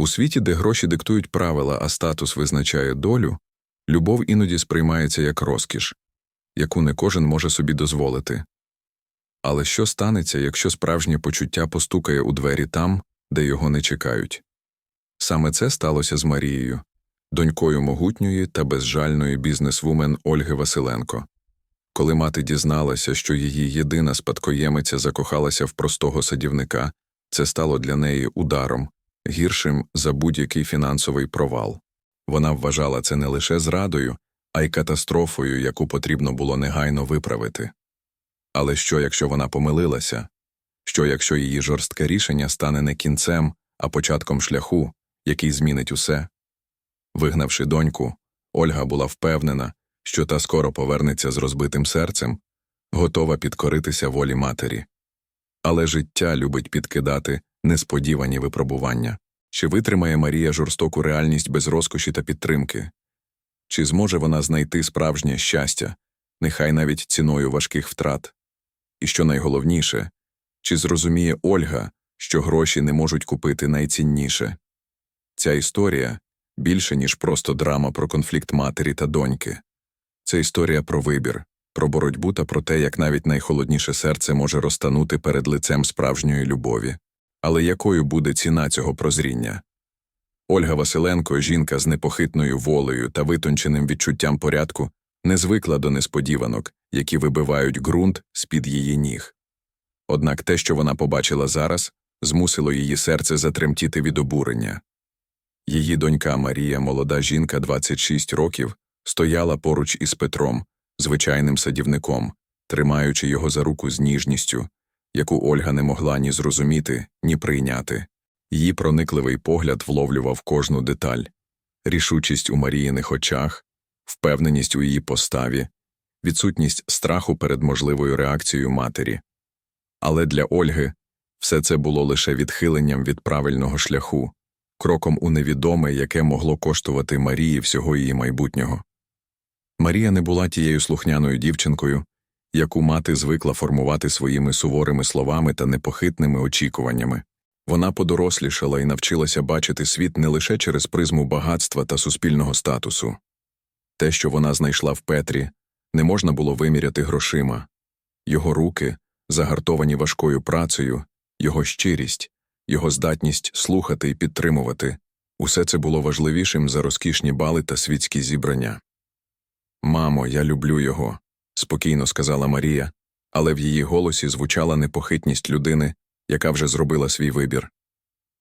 У світі, де гроші диктують правила, а статус визначає долю, любов іноді сприймається як розкіш, яку не кожен може собі дозволити. Але що станеться, якщо справжнє почуття постукає у двері там, де його не чекають? Саме це сталося з Марією, донькою могутньої та безжальної бізнесвумен Ольги Василенко. Коли мати дізналася, що її єдина спадкоємиця закохалася в простого садівника, це стало для неї ударом, гіршим за будь-який фінансовий провал. Вона вважала це не лише зрадою, а й катастрофою, яку потрібно було негайно виправити. Але що, якщо вона помилилася? Що, якщо її жорстке рішення стане не кінцем, а початком шляху, який змінить усе? Вигнавши доньку, Ольга була впевнена, що та скоро повернеться з розбитим серцем, готова підкоритися волі матері. Але життя любить підкидати несподівані випробування. Чи витримає Марія жорстоку реальність без розкоші та підтримки? Чи зможе вона знайти справжнє щастя, нехай навіть ціною важких втрат? І що найголовніше, чи зрозуміє Ольга, що гроші не можуть купити найцінніше? Ця історія більше, ніж просто драма про конфлікт матері та доньки. Це історія про вибір, про боротьбу та про те, як навіть найхолодніше серце може розтанути перед лицем справжньої любові. Але якою буде ціна цього прозріння? Ольга Василенко, жінка з непохитною волею та витонченим відчуттям порядку, не звикла до несподіванок, які вибивають ґрунт з-під її ніг. Однак те, що вона побачила зараз, змусило її серце затремтіти від обурення. Її донька Марія, молода жінка 26 років, стояла поруч із Петром, звичайним садівником, тримаючи його за руку з ніжністю, яку Ольга не могла ні зрозуміти, ні прийняти. Її проникливий погляд вловлював кожну деталь рішучість у Маріїних очах, впевненість у її поставі, відсутність страху перед можливою реакцією матері. Але для Ольги все це було лише відхиленням від правильного шляху, кроком у невідоме, яке могло коштувати Марії всього її майбутнього. Марія не була тією слухняною дівчинкою, яку мати звикла формувати своїми суворими словами та непохитними очікуваннями. Вона подорослішала і навчилася бачити світ не лише через призму багатства та суспільного статусу. Те, що вона знайшла в Петрі, не можна було виміряти грошима. Його руки, загартовані важкою працею, його щирість, його здатність слухати і підтримувати усе це було важливішим за розкішні бали та світські зібрання. Мамо, я люблю його, спокійно сказала Марія, але в її голосі звучала непохитність людини, яка вже зробила свій вибір.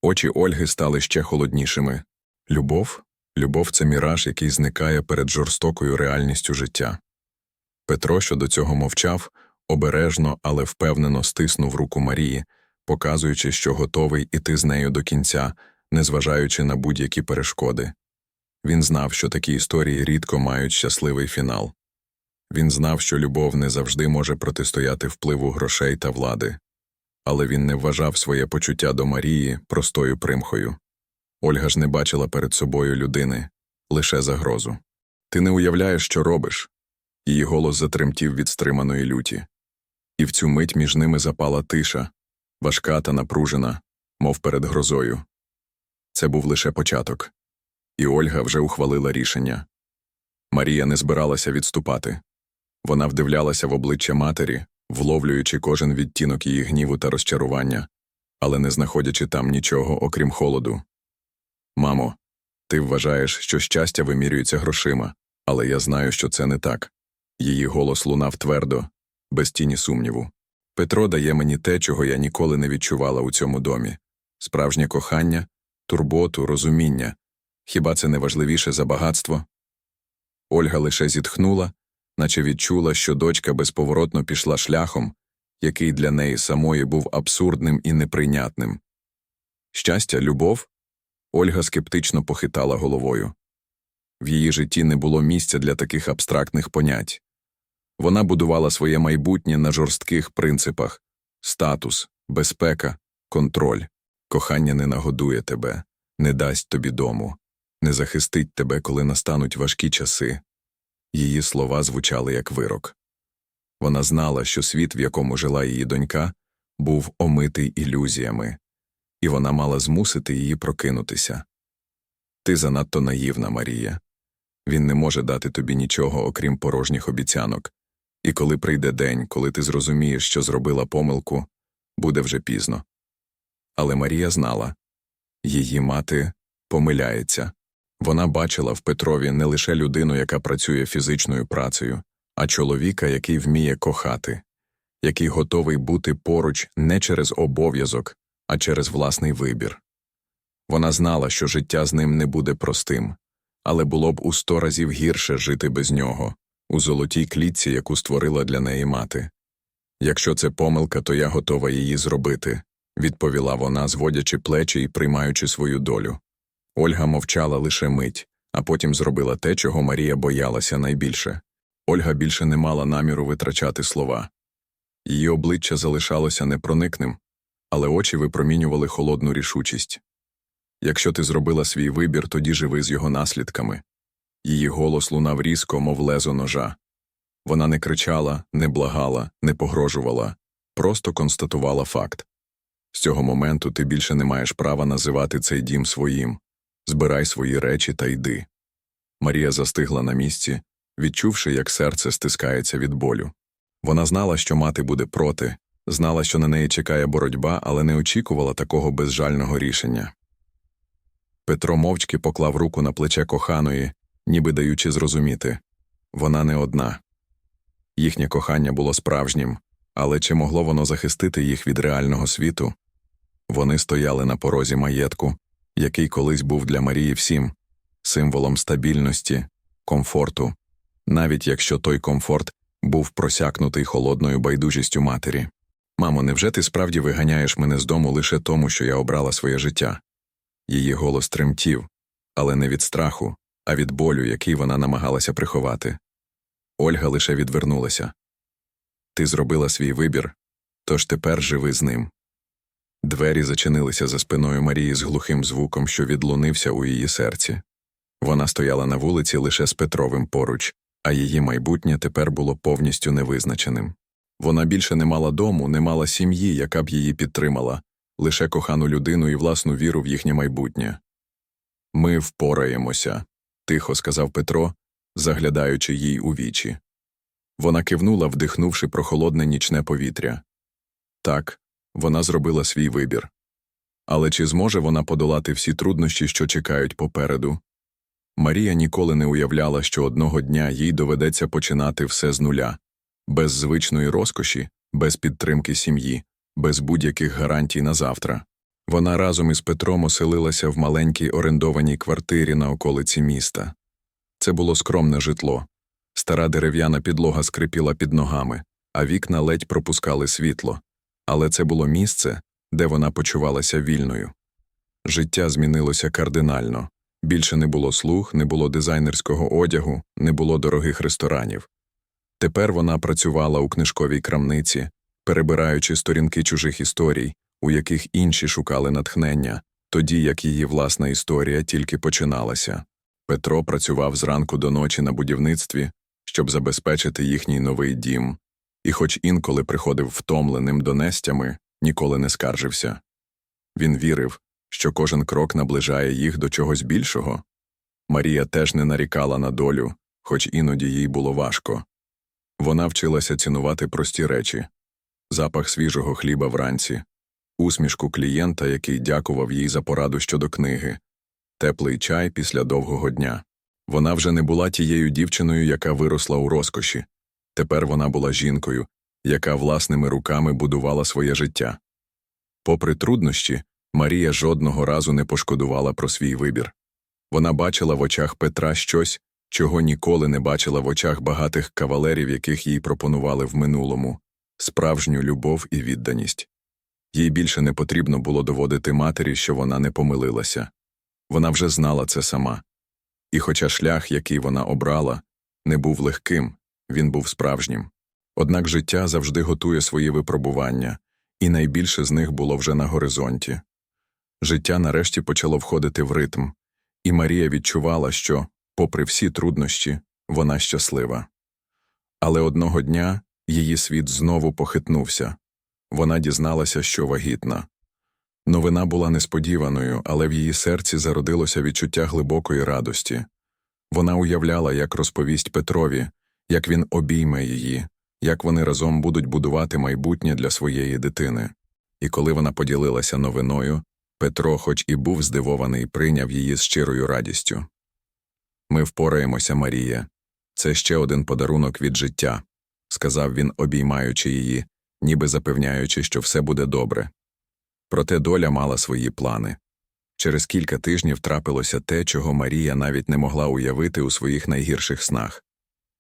Очі Ольги стали ще холоднішими. Любов? Любов це міраж, який зникає перед жорстокою реальністю життя. Петро, що до цього мовчав, обережно, але впевнено стиснув руку Марії, показуючи, що готовий іти з нею до кінця, незважаючи на будь-які перешкоди. Він знав, що такі історії рідко мають щасливий фінал. Він знав, що любов не завжди може протистояти впливу грошей та влади, але він не вважав своє почуття до Марії простою примхою. Ольга ж не бачила перед собою людини, лише загрозу. Ти не уявляєш, що робиш. Її голос затремтів від стриманої люті. І в цю мить між ними запала тиша, важка та напружена, мов перед грозою. Це був лише початок. І Ольга вже ухвалила рішення. Марія не збиралася відступати. Вона вдивлялася в обличчя матері, вловлюючи кожен відтінок її гніву та розчарування, але не знаходячи там нічого, окрім холоду. Мамо, ти вважаєш, що щастя вимірюється грошима, але я знаю, що це не так. Її голос лунав твердо, без тіні сумніву. Петро дає мені те, чого я ніколи не відчувала у цьому домі справжнє кохання, турботу, розуміння. Хіба це не важливіше за багатство? Ольга лише зітхнула, наче відчула, що дочка безповоротно пішла шляхом, який для неї самої був абсурдним і неприйнятним. Щастя, любов? Ольга скептично похитала головою. В її житті не було місця для таких абстрактних понять. Вона будувала своє майбутнє на жорстких принципах статус, безпека, контроль. Кохання не нагодує тебе, не дасть тобі дому, не захистить тебе, коли настануть важкі часи. Її слова звучали як вирок. Вона знала, що світ, в якому жила її донька, був омитий ілюзіями. і вона мала змусити її прокинутися. Ти занадто наївна, Марія. Він не може дати тобі нічого, окрім порожніх обіцянок. І коли прийде день, коли ти зрозумієш, що зробила помилку, буде вже пізно. Але Марія знала її мати помиляється. Вона бачила в Петрові не лише людину, яка працює фізичною працею, а чоловіка, який вміє кохати, який готовий бути поруч не через обов'язок, а через власний вибір. Вона знала, що життя з ним не буде простим, але було б у сто разів гірше жити без нього, у золотій клітці, яку створила для неї мати. Якщо це помилка, то я готова її зробити, відповіла вона, зводячи плечі і приймаючи свою долю. Ольга мовчала лише мить, а потім зробила те, чого Марія боялася найбільше. Ольга більше не мала наміру витрачати слова. Її обличчя залишалося непроникним, але очі випромінювали холодну рішучість. Якщо ти зробила свій вибір, тоді живи з його наслідками. Її голос лунав різко, мов лезо ножа. Вона не кричала, не благала, не погрожувала, просто констатувала факт. З цього моменту ти більше не маєш права називати цей дім своїм. Збирай свої речі та йди. Марія застигла на місці, відчувши, як серце стискається від болю. Вона знала, що мати буде проти, знала, що на неї чекає боротьба, але не очікувала такого безжального рішення. Петро мовчки поклав руку на плече коханої, ніби даючи зрозуміти вона не одна. Їхнє кохання було справжнім, але чи могло воно захистити їх від реального світу? Вони стояли на порозі маєтку, який колись був для Марії всім символом стабільності, комфорту, навіть якщо той комфорт був просякнутий холодною байдужістю матері. Мамо, невже ти справді виганяєш мене з дому лише тому, що я обрала своє життя? Її голос тремтів, але не від страху, а від болю, який вона намагалася приховати. Ольга лише відвернулася. Ти зробила свій вибір, тож тепер живи з ним. Двері зачинилися за спиною Марії з глухим звуком, що відлунився у її серці. Вона стояла на вулиці лише з Петровим поруч, а її майбутнє тепер було повністю невизначеним. Вона більше не мала дому, не мала сім'ї, яка б її підтримала, лише кохану людину і власну віру в їхнє майбутнє. Ми впораємося, тихо сказав Петро, заглядаючи їй у вічі. Вона кивнула, вдихнувши прохолодне нічне повітря. Так, вона зробила свій вибір. Але чи зможе вона подолати всі труднощі, що чекають попереду? Марія ніколи не уявляла, що одного дня їй доведеться починати все з нуля, без звичної розкоші, без підтримки сім'ї, без будь-яких гарантій на завтра. Вона разом із Петром оселилася в маленькій орендованій квартирі на околиці міста. Це було скромне житло. Стара дерев'яна підлога скрипіла під ногами, а вікна ледь пропускали світло. Але це було місце, де вона почувалася вільною. Життя змінилося кардинально. Більше не було слуг, не було дизайнерського одягу, не було дорогих ресторанів. Тепер вона працювала у книжковій крамниці, перебираючи сторінки чужих історій, у яких інші шукали натхнення, тоді як її власна історія тільки починалася. Петро працював зранку до ночі на будівництві, щоб забезпечити їхній новий дім, і, хоч інколи приходив втомленим донестями, ніколи не скаржився. Він вірив, що кожен крок наближає їх до чогось більшого. Марія теж не нарікала на долю, хоч іноді їй було важко. Вона вчилася цінувати прості речі запах свіжого хліба вранці, усмішку клієнта, який дякував їй за пораду щодо книги, теплий чай після довгого дня. Вона вже не була тією дівчиною, яка виросла у розкоші. Тепер вона була жінкою, яка власними руками будувала своє життя. Попри труднощі, Марія жодного разу не пошкодувала про свій вибір. Вона бачила в очах Петра щось, чого ніколи не бачила в очах багатих кавалерів, яких їй пропонували в минулому справжню любов і відданість. Їй більше не потрібно було доводити матері, що вона не помилилася. Вона вже знала це сама. І хоча шлях, який вона обрала, не був легким, він був справжнім. Однак життя завжди готує свої випробування, і найбільше з них було вже на горизонті. Життя нарешті почало входити в ритм, і Марія відчувала, що, попри всі труднощі, вона щаслива. Але одного дня її світ знову похитнувся вона дізналася, що вагітна. Новина була несподіваною, але в її серці зародилося відчуття глибокої радості. Вона уявляла, як розповість Петрові, як він обійме її, як вони разом будуть будувати майбутнє для своєї дитини. І коли вона поділилася новиною, Петро, хоч і був здивований, прийняв її з щирою радістю. Ми впораємося, Марія. Це ще один подарунок від життя, сказав він, обіймаючи її, ніби запевняючи, що все буде добре. Проте доля мала свої плани. Через кілька тижнів трапилося те, чого Марія навіть не могла уявити у своїх найгірших снах.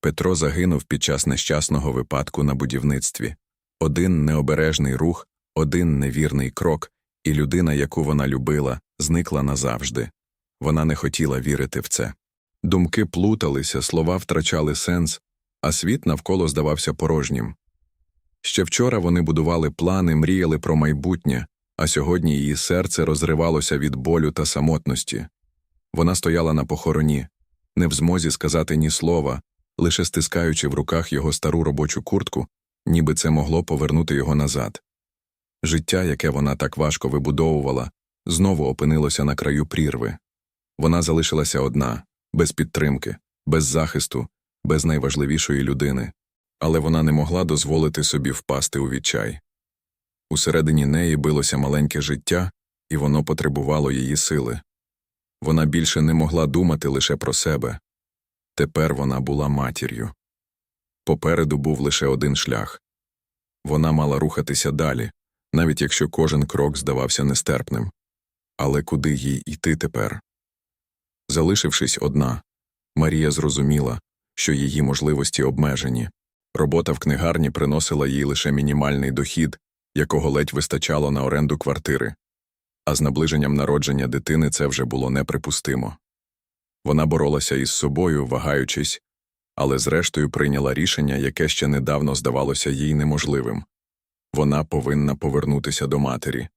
Петро загинув під час нещасного випадку на будівництві. Один необережний рух, один невірний крок, і людина, яку вона любила, зникла назавжди. Вона не хотіла вірити в це. Думки плуталися, слова втрачали сенс, а світ навколо здавався порожнім. Ще вчора вони будували плани, мріяли про майбутнє, а сьогодні її серце розривалося від болю та самотності. Вона стояла на похороні, не в змозі сказати ні слова, лише стискаючи в руках його стару робочу куртку, ніби це могло повернути його назад. Життя, яке вона так важко вибудовувала, знову опинилося на краю прірви. Вона залишилася одна, без підтримки, без захисту, без найважливішої людини, але вона не могла дозволити собі впасти у відчай. Усередині неї билося маленьке життя, і воно потребувало її сили. Вона більше не могла думати лише про себе. Тепер вона була матір'ю. Попереду був лише один шлях. Вона мала рухатися далі, навіть якщо кожен крок здавався нестерпним. Але куди їй йти тепер? Залишившись одна, Марія зрозуміла, що її можливості обмежені. Робота в книгарні приносила їй лише мінімальний дохід, якого ледь вистачало на оренду квартири, а з наближенням народження дитини це вже було неприпустимо. Вона боролася із собою, вагаючись, але зрештою прийняла рішення, яке ще недавно здавалося їй неможливим. Вона повинна повернутися до матері.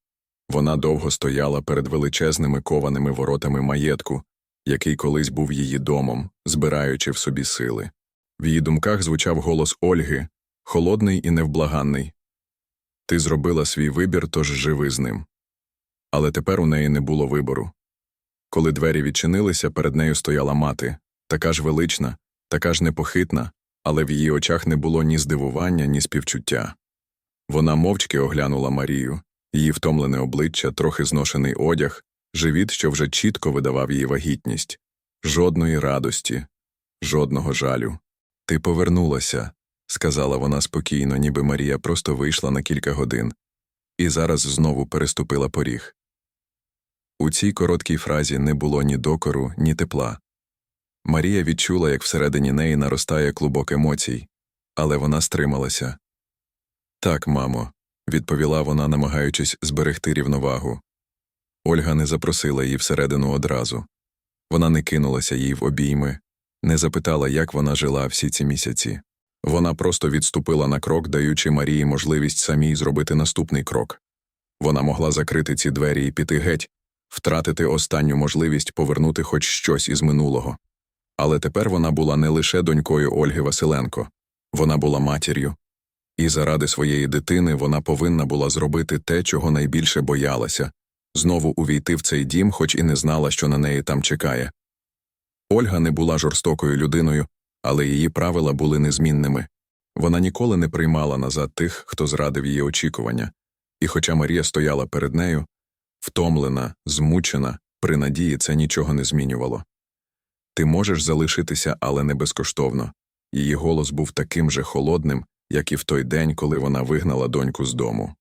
Вона довго стояла перед величезними кованими воротами маєтку, який колись був її домом, збираючи в собі сили. В її думках звучав голос Ольги, холодний і невблаганний. Ти зробила свій вибір, тож живи з ним. Але тепер у неї не було вибору. Коли двері відчинилися, перед нею стояла мати, така ж велична, така ж непохитна, але в її очах не було ні здивування, ні співчуття. Вона мовчки оглянула Марію, її втомлене обличчя, трохи зношений одяг, живіт, що вже чітко видавав її вагітність, жодної радості, жодного жалю. Ти повернулася, сказала вона спокійно, ніби Марія просто вийшла на кілька годин, і зараз знову переступила поріг. У цій короткій фразі не було ні докору, ні тепла. Марія відчула, як всередині неї наростає клубок емоцій, але вона стрималася. Так, мамо, відповіла вона, намагаючись зберегти рівновагу. Ольга не запросила її всередину одразу. Вона не кинулася їй в обійми, не запитала, як вона жила всі ці місяці. Вона просто відступила на крок, даючи Марії можливість самій зробити наступний крок. Вона могла закрити ці двері і піти геть, втратити останню можливість повернути хоч щось із минулого. Але тепер вона була не лише донькою Ольги Василенко, вона була матір'ю. І заради своєї дитини вона повинна була зробити те, чого найбільше боялася знову увійти в цей дім, хоч і не знала, що на неї там чекає. Ольга не була жорстокою людиною, але її правила були незмінними. Вона ніколи не приймала назад тих, хто зрадив її очікування, і хоча Марія стояла перед нею, втомлена, змучена, при надії це нічого не змінювало. Ти можеш залишитися, але не безкоштовно. Її голос був таким же холодним, як і в той день, коли вона вигнала доньку з дому.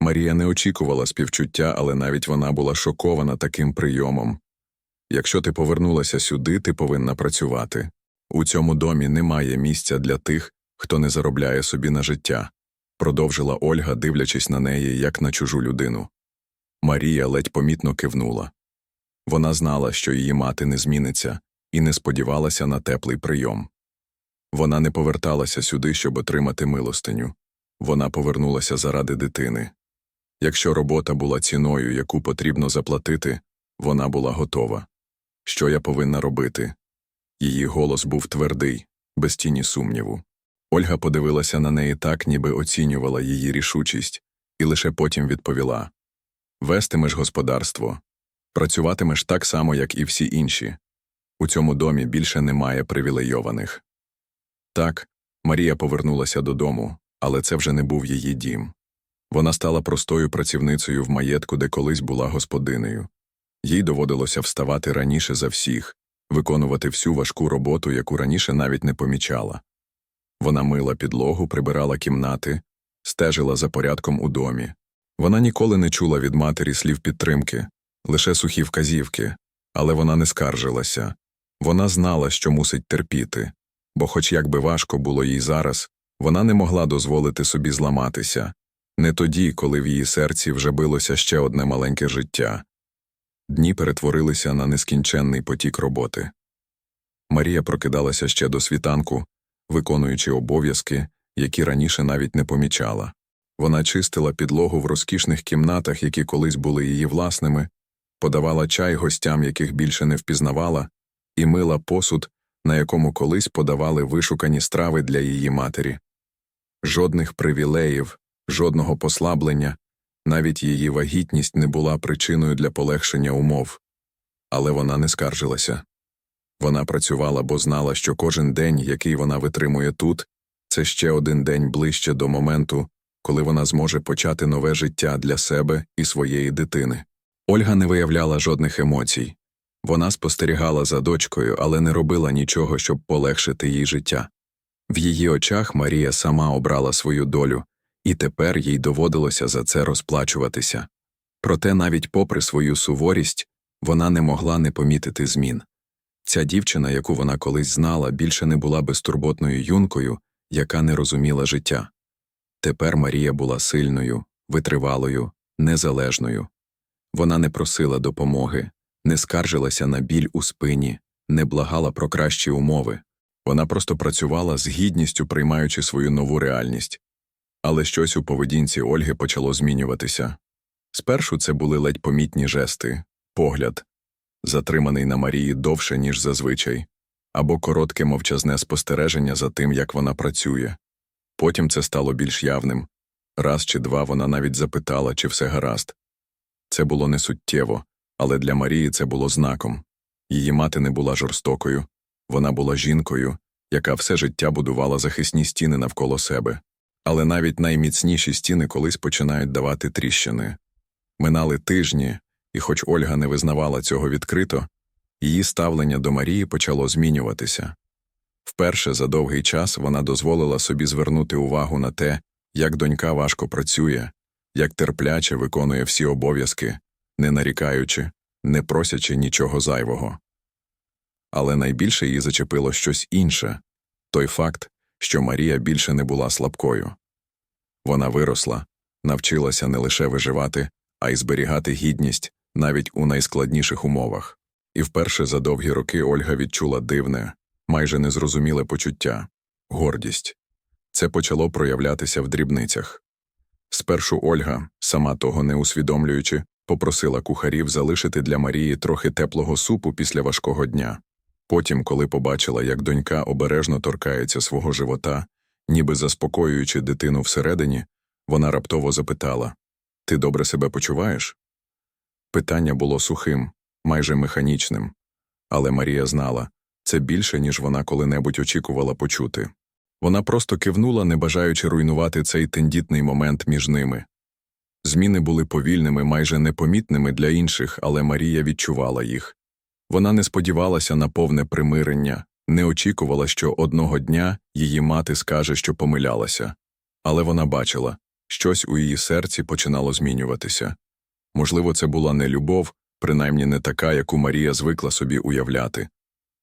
Марія не очікувала співчуття, але навіть вона була шокована таким прийомом. Якщо ти повернулася сюди, ти повинна працювати. У цьому домі немає місця для тих, хто не заробляє собі на життя, продовжила Ольга, дивлячись на неї, як на чужу людину. Марія ледь помітно кивнула. Вона знала, що її мати не зміниться, і не сподівалася на теплий прийом. Вона не поверталася сюди, щоб отримати милостиню. Вона повернулася заради дитини. Якщо робота була ціною, яку потрібно заплатити, вона була готова. Що я повинна робити? Її голос був твердий, без тіні сумніву. Ольга подивилася на неї так, ніби оцінювала її рішучість, і лише потім відповіла Вестимеш господарство, працюватимеш так само, як і всі інші. У цьому домі більше немає привілейованих. Так, Марія повернулася додому, але це вже не був її дім. Вона стала простою працівницею в маєтку, де колись була господинею. Їй доводилося вставати раніше за всіх, виконувати всю важку роботу, яку раніше навіть не помічала. Вона мила підлогу, прибирала кімнати, стежила за порядком у домі. Вона ніколи не чула від матері слів підтримки, лише сухі вказівки, але вона не скаржилася. Вона знала, що мусить терпіти, бо, хоч як би важко було їй зараз, вона не могла дозволити собі зламатися, не тоді, коли в її серці вже билося ще одне маленьке життя. Дні перетворилися на нескінченний потік роботи. Марія прокидалася ще до світанку, виконуючи обов'язки, які раніше навіть не помічала. Вона чистила підлогу в розкішних кімнатах, які колись були її власними, подавала чай гостям, яких більше не впізнавала, і мила посуд, на якому колись подавали вишукані страви для її матері. Жодних привілеїв, жодного послаблення, навіть її вагітність не була причиною для полегшення умов. Але вона не скаржилася. Вона працювала, бо знала, що кожен день, який вона витримує тут, це ще один день ближче до моменту, коли вона зможе почати нове життя для себе і своєї дитини. Ольга не виявляла жодних емоцій. Вона спостерігала за дочкою, але не робила нічого, щоб полегшити їй життя. В її очах Марія сама обрала свою долю, і тепер їй доводилося за це розплачуватися. Проте, навіть попри свою суворість, вона не могла не помітити змін. Ця дівчина, яку вона колись знала, більше не була безтурботною юнкою, яка не розуміла життя. Тепер Марія була сильною, витривалою, незалежною. Вона не просила допомоги, не скаржилася на біль у спині, не благала про кращі умови. Вона просто працювала з гідністю, приймаючи свою нову реальність. Але щось у поведінці Ольги почало змінюватися. Спершу це були ледь помітні жести, погляд, затриманий на Марії довше, ніж зазвичай, або коротке мовчазне спостереження за тим, як вона працює. Потім це стало більш явним. Раз чи два вона навіть запитала, чи все гаразд. Це було не суттєво, але для Марії це було знаком. Її мати не була жорстокою, вона була жінкою, яка все життя будувала захисні стіни навколо себе. Але навіть найміцніші стіни колись починають давати тріщини. Минали тижні, і хоч Ольга не визнавала цього відкрито, її ставлення до Марії почало змінюватися. Вперше за довгий час вона дозволила собі звернути увагу на те, як донька важко працює, як терпляче виконує всі обов'язки, не нарікаючи, не просячи нічого зайвого. Але найбільше її зачепило щось інше той факт, що Марія більше не була слабкою. Вона виросла, навчилася не лише виживати, а й зберігати гідність навіть у найскладніших умовах. І вперше за довгі роки Ольга відчула дивне, майже незрозуміле почуття гордість. Це почало проявлятися в дрібницях. Спершу Ольга, сама того не усвідомлюючи, попросила кухарів залишити для Марії трохи теплого супу після важкого дня. Потім, коли побачила, як донька обережно торкається свого живота, ніби заспокоюючи дитину всередині, вона раптово запитала Ти добре себе почуваєш? Питання було сухим, майже механічним, але Марія знала це більше, ніж вона коли-небудь очікувала почути. Вона просто кивнула, не бажаючи руйнувати цей тендітний момент між ними. Зміни були повільними, майже непомітними для інших, але Марія відчувала їх. Вона не сподівалася на повне примирення, не очікувала, що одного дня її мати скаже, що помилялася. Але вона бачила, щось у її серці починало змінюватися. Можливо, це була не любов, принаймні не така, яку Марія звикла собі уявляти.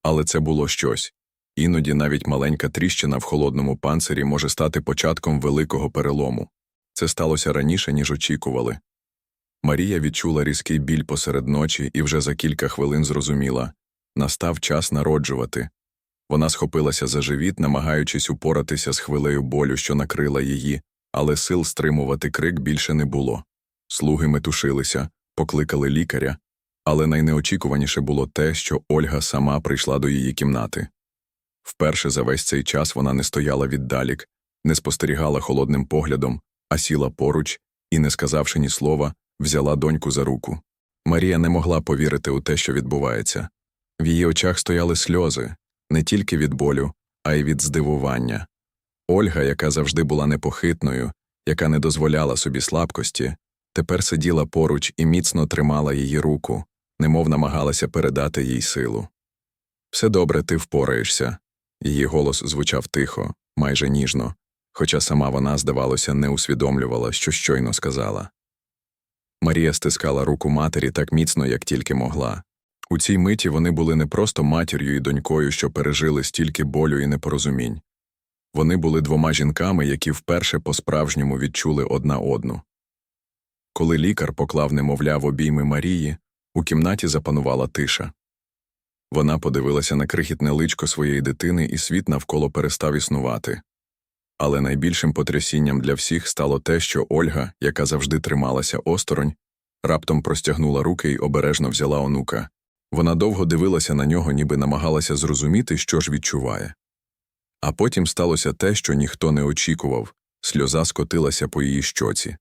Але це було щось. Іноді навіть маленька тріщина в холодному панцирі може стати початком великого перелому. Це сталося раніше, ніж очікували. Марія відчула різкий біль посеред ночі і вже за кілька хвилин зрозуміла настав час народжувати. Вона схопилася за живіт, намагаючись упоратися з хвилею болю, що накрила її, але сил стримувати крик більше не було. Слуги метушилися, покликали лікаря, але найнеочікуваніше було те, що Ольга сама прийшла до її кімнати. Вперше за весь цей час вона не стояла віддалік, не спостерігала холодним поглядом, а сіла поруч і, не сказавши ні слова, взяла доньку за руку. Марія не могла повірити у те, що відбувається. В її очах стояли сльози не тільки від болю, а й від здивування. Ольга, яка завжди була непохитною, яка не дозволяла собі слабкості, тепер сиділа поруч і міцно тримала її руку, немов намагалася передати їй силу. Все добре, ти впораєшся. Її голос звучав тихо, майже ніжно, хоча сама вона, здавалося, не усвідомлювала, що щойно сказала. Марія стискала руку матері так міцно, як тільки могла. У цій миті вони були не просто матір'ю і донькою, що пережили стільки болю і непорозумінь. Вони були двома жінками, які вперше по-справжньому відчули одна одну. Коли лікар поклав немовля в обійми Марії, у кімнаті запанувала тиша. Вона подивилася на крихітне личко своєї дитини, і світ навколо перестав існувати. Але найбільшим потрясінням для всіх стало те, що Ольга, яка завжди трималася осторонь, раптом простягнула руки й обережно взяла онука. Вона довго дивилася на нього, ніби намагалася зрозуміти, що ж відчуває. А потім сталося те, що ніхто не очікував сльоза скотилася по її щоці.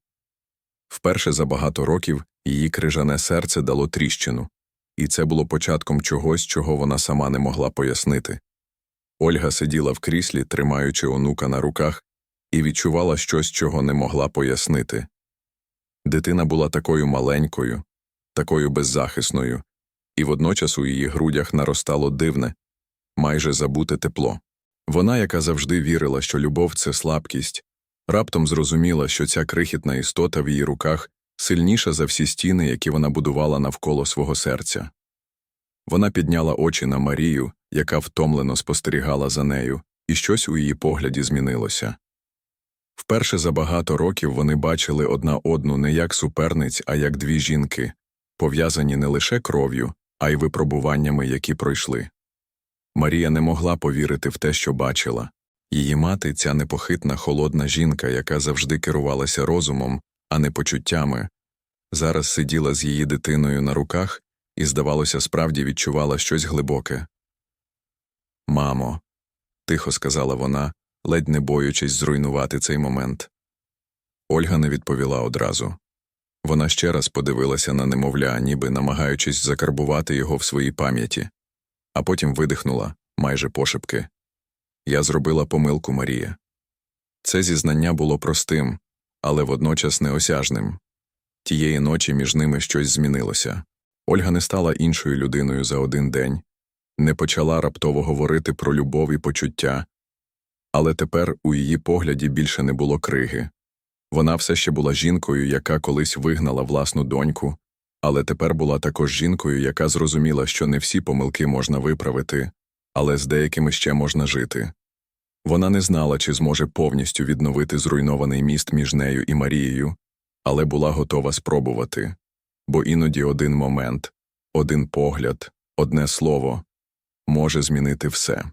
Вперше за багато років її крижане серце дало тріщину, і це було початком чогось, чого вона сама не могла пояснити. Ольга сиділа в кріслі, тримаючи онука на руках, і відчувала щось, чого не могла пояснити. Дитина була такою маленькою, такою беззахисною, і водночас у її грудях наростало дивне, майже забуте тепло. Вона, яка завжди вірила, що любов це слабкість, раптом зрозуміла, що ця крихітна істота в її руках сильніша за всі стіни, які вона будувала навколо свого серця. Вона підняла очі на Марію, яка втомлено спостерігала за нею, і щось у її погляді змінилося. Вперше за багато років вони бачили одна одну не як суперниць, а як дві жінки, пов'язані не лише кров'ю, а й випробуваннями, які пройшли. Марія не могла повірити в те, що бачила. Її мати, ця непохитна холодна жінка, яка завжди керувалася розумом, а не почуттями, зараз сиділа з її дитиною на руках і, здавалося, справді відчувала щось глибоке. Мамо, тихо сказала вона, ледь не боючись зруйнувати цей момент. Ольга не відповіла одразу. Вона ще раз подивилася на немовля, ніби намагаючись закарбувати його в своїй пам'яті, а потім видихнула, майже пошепки. Я зробила помилку Марія. Це зізнання було простим, але водночас неосяжним. Тієї ночі між ними щось змінилося. Ольга не стала іншою людиною за один день, не почала раптово говорити про любов і почуття, але тепер у її погляді більше не було криги. Вона все ще була жінкою, яка колись вигнала власну доньку, але тепер була також жінкою, яка зрозуміла, що не всі помилки можна виправити, але з деякими ще можна жити. Вона не знала, чи зможе повністю відновити зруйнований міст між нею і Марією, але була готова спробувати, бо іноді один момент, один погляд, одне слово може змінити все.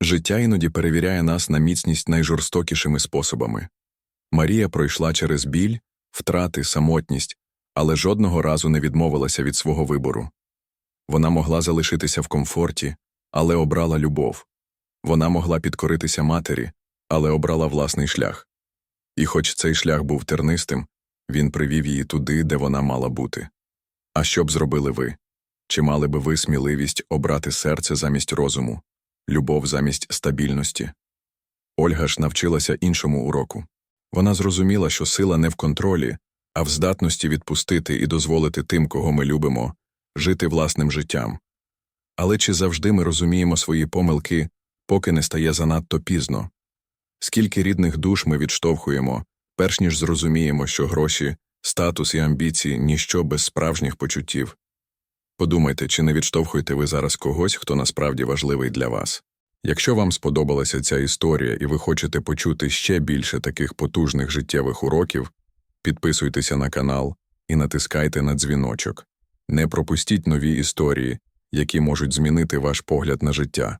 Життя іноді перевіряє нас на міцність найжорстокішими способами. Марія пройшла через біль, втрати, самотність, але жодного разу не відмовилася від свого вибору. Вона могла залишитися в комфорті, але обрала любов. Вона могла підкоритися матері, але обрала власний шлях. І хоч цей шлях був тернистим, він привів її туди, де вона мала бути. А що б зробили ви? Чи мали би ви сміливість обрати серце замість розуму, любов замість стабільності? Ольга ж навчилася іншому уроку. Вона зрозуміла, що сила не в контролі, а в здатності відпустити і дозволити тим, кого ми любимо, жити власним життям. Але чи завжди ми розуміємо свої помилки, поки не стає занадто пізно? Скільки рідних душ ми відштовхуємо, перш ніж зрозуміємо, що гроші, статус і амбіції ніщо без справжніх почуттів? Подумайте, чи не відштовхуєте ви зараз когось, хто насправді важливий для вас? Якщо вам сподобалася ця історія і ви хочете почути ще більше таких потужних життєвих уроків, підписуйтеся на канал і натискайте на дзвіночок. Не пропустіть нові історії, які можуть змінити ваш погляд на життя.